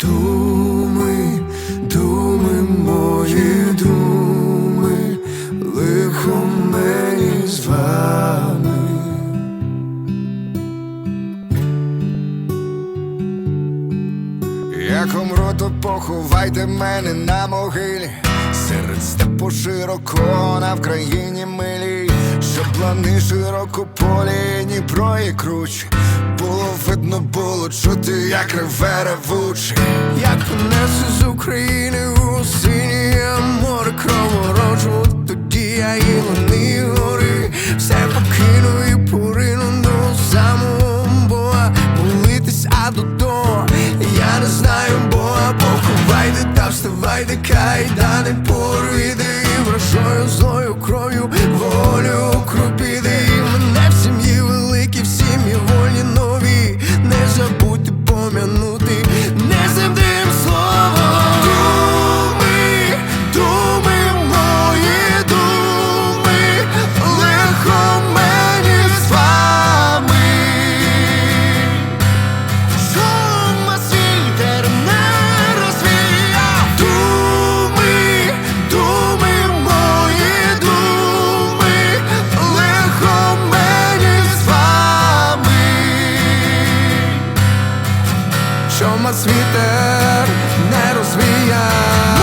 Думи, думи, мої думи, лихо мені з вами. Як умру, поховайте мене на могилі. Серед степу широко на Вкраїні милі. Щоб плани широкополі, Дніпро і круч Було видно, чути, як реве ревучий як понесе з України у синє море кровороджу, тоді я і луни гори, все покину і порину ну, до самого Бога Молитись, а додому я не знаю Бога, поховайте та вставайте, кайдани порвіди, вражою злою кров'ю нас не розвіє